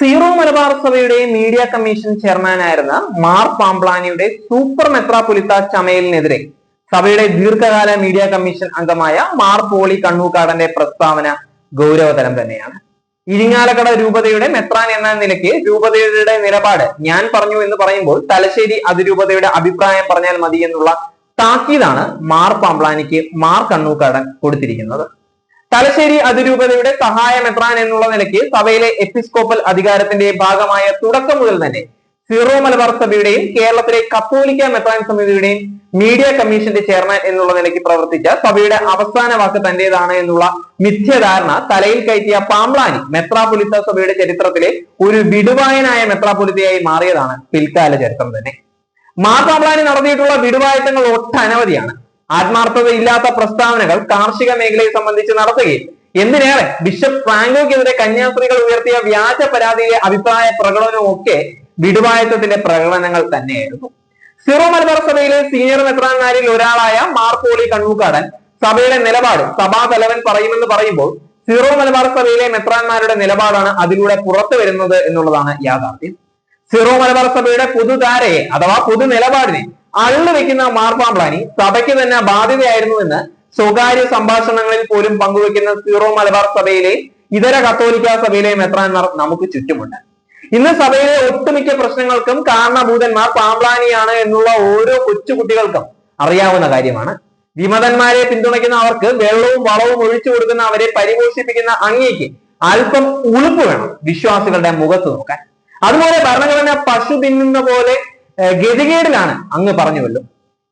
Zero Malabar സഭയുടെ media commission chairman ചെയർമാനായിരുന്ന മാർ പാംപ്ലാനിയുടെ സൂപ്പർ മെത്രാപൊലിത്ത ചമയലിനെതിരെ സഭയുടെ ദീർഘകാല മീഡിയ കമ്മീഷൻ അംഗമായ മാർ പോളി കണ്ണൂക്കാടന്റെ പ്രസ്താവന ഗൗരവതരം തന്നെയാണ്. ഇരിങ്ങാലക്കട രൂപതയുടെ മെത്രാൻ എന്ന നിലയ്ക്ക് രൂപതയുടെ നിലപാട് ഞാൻ പറഞ്ഞു എന്ന് പറയുമ്പോൾ തലശ്ശേരി അതിരൂപതയുടെ അഭിപ്രായം പറഞ്ഞാൽ മതി എന്നുള്ള താക്കീതാണ് മാർ പാംപ്ലാനിക്ക് മാർ കണ്ണൂക്കാടൻ കൊടുത്തിരിക്കുന്നത്. തലശ്ശേരി അതിരൂപതയുടെ സഹായ മെത്രാൻ എന്നുള്ള നിലയ്ക്ക് സഭയിലെ എപ്പിസ്കോപ്പൽ അധികാരത്തിന്റെ ഭാഗമായ തുടക്കം മുതൽ തന്നെ സിറോ മലബാർ സഭയുടെയും കേരളത്തിലെ കത്തോലിക്ക മെത്രാൻ സമിതിയുടെയും മീഡിയ കമ്മീഷന്റെ ചെയർമാൻ എന്നുള്ള നിലയ്ക്ക് പ്രവർത്തിച്ച സഭയുടെ അവസാന വാക്ക് തന്റേതാണ് എന്നുള്ള മിഥ്യധാരണ തലയിൽ കയറ്റിയ പാംബ്ലാനി മെത്രാപൊലിത്ത സഭയുടെ ചരിത്രത്തിലെ ഒരു വിടുവായനായ മെത്രാപൊലിത്തയായി മാറിയതാണ് പിൽക്കാല ചരിത്രം തന്നെ. മാർപ്പാമ്പ്ലാനി നടത്തിയിട്ടുള്ള വിടുവായത്തങ്ങൾ ഒട്ടനവധിയാണ്. ആത്മാർത്ഥത ഇല്ലാത്ത പ്രസ്താവനകൾ കാർഷിക മേഖലയെ സംബന്ധിച്ച് നടത്തുകയും എന്തിനേറെ ബിഷപ്പ് ഫ്രാങ്കോയ്ക്കെതിരെ കന്യാസ്ത്രീകൾ ഉയർത്തിയ വ്യാജ പരാതിയിലെ അഭിപ്രായ പ്രകടനവും ഒക്കെ വിടുവായത്വത്തിന്റെ പ്രകടനങ്ങൾ തന്നെയായിരുന്നു. സിറോ മലബാർ സഭയിലെ സീനിയർ മെത്രാന്മാരിൽ ഒരാളായ മാർപ്പോളി കണ്ണൂക്കാടൻ സഭയുടെ നിലപാട് സഭാ തലവൻ പറയുമെന്ന് പറയുമ്പോൾ സിറോ മലബാർ സഭയിലെ മെത്രാന്മാരുടെ നിലപാടാണ് അതിലൂടെ പുറത്തു വരുന്നത് എന്നുള്ളതാണ് യാഥാർത്ഥ്യം. സിറോ മലബാർ സഭയുടെ പുതുധാരയെ അഥവാ പൊതു നിലപാടിനെ അള്ളു വെക്കുന്ന മാർപ്പാമ്പ്ലാനി സഭയ്ക്ക് തന്നെ ബാധ്യതയായിരുന്നുവെന്ന് സ്വകാര്യ സംഭാഷണങ്ങളിൽ പോലും പങ്കുവെക്കുന്ന സീറോ മലബാർ സഭയിലെ ഇതര കത്തോലിക്ക സഭയിലെ മെത്രാന്മാർ നമുക്ക് ചുറ്റുമുണ്ട്. ഇന്ന് സഭയിലെ ഒട്ടുമിക്ക പ്രശ്നങ്ങൾക്കും കാരണഭൂതന്മാർ പാമ്പ്ലാനിയാണ് എന്നുള്ള ഓരോ കൊച്ചുകുട്ടികൾക്കും അറിയാവുന്ന കാര്യമാണ്. വിമതന്മാരെ പിന്തുണയ്ക്കുന്ന അവർക്ക് വെള്ളവും വളവും ഒഴിച്ചു കൊടുക്കുന്ന അവരെ പരിപോഷിപ്പിക്കുന്ന അങ്ങേക്ക് അല്പം ഉളുപ്പ് വേണം വിശ്വാസികളുടെ മുഖത്ത് നോക്കാൻ. അതുപോലെ ഭരണഘടന പശു തിന്നുന്ന പോലെ ഗതികേടിലാണ് അങ്ങ് പറഞ്ഞുവല്ലോ.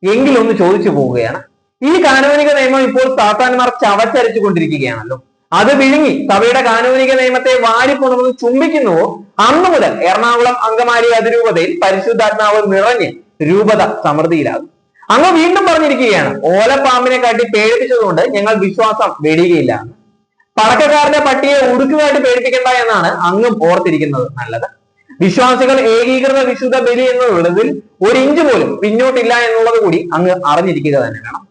എങ്കിലൊന്ന് ചോദിച്ചു പോവുകയാണ്. ഈ കാനോനിക നിയമം ഇപ്പോൾ സാത്താന്മാർ ചവച്ചരച്ചു കൊണ്ടിരിക്കുകയാണല്ലോ. അത് വിഴുങ്ങി സഭയുടെ കാനൂനിക നിയമത്തെ വാരിപ്പുണർന്ന് ചുംബിക്കുന്നുവോ അന്നു മുതൽ എറണാകുളം അങ്കമാലി അതിരൂപതയിൽ പരിശുദ്ധാത്മാവ് നിറഞ്ഞ് രൂപത സമൃദ്ധിയിലാകും. അങ്ങ് വീണ്ടും പറഞ്ഞിരിക്കുകയാണ് ഓലപ്പാമ്പിനെ കാട്ടി പേടിപ്പിച്ചതുകൊണ്ട് ഞങ്ങൾ വിശ്വാസം വെടിയുകയില്ല. പടക്കക്കാരന്റെ പട്ടിയെ ഉടുക്കുകാട്ടി പേടിപ്പിക്കണ്ട എന്നാണ് അങ്ങും ഓർത്തിരിക്കുന്നത് നല്ലത്. വിശ്വാസികൾ ഏകീകൃത വിശുദ്ധ ബലി എന്നുള്ളതിൽ ഒരു ഇഞ്ച് പോലും പിന്നോട്ടില്ല എന്നുള്ളത് കൂടി അങ്ങ് അറിഞ്ഞിരിക്കുക തന്നെ വേണം.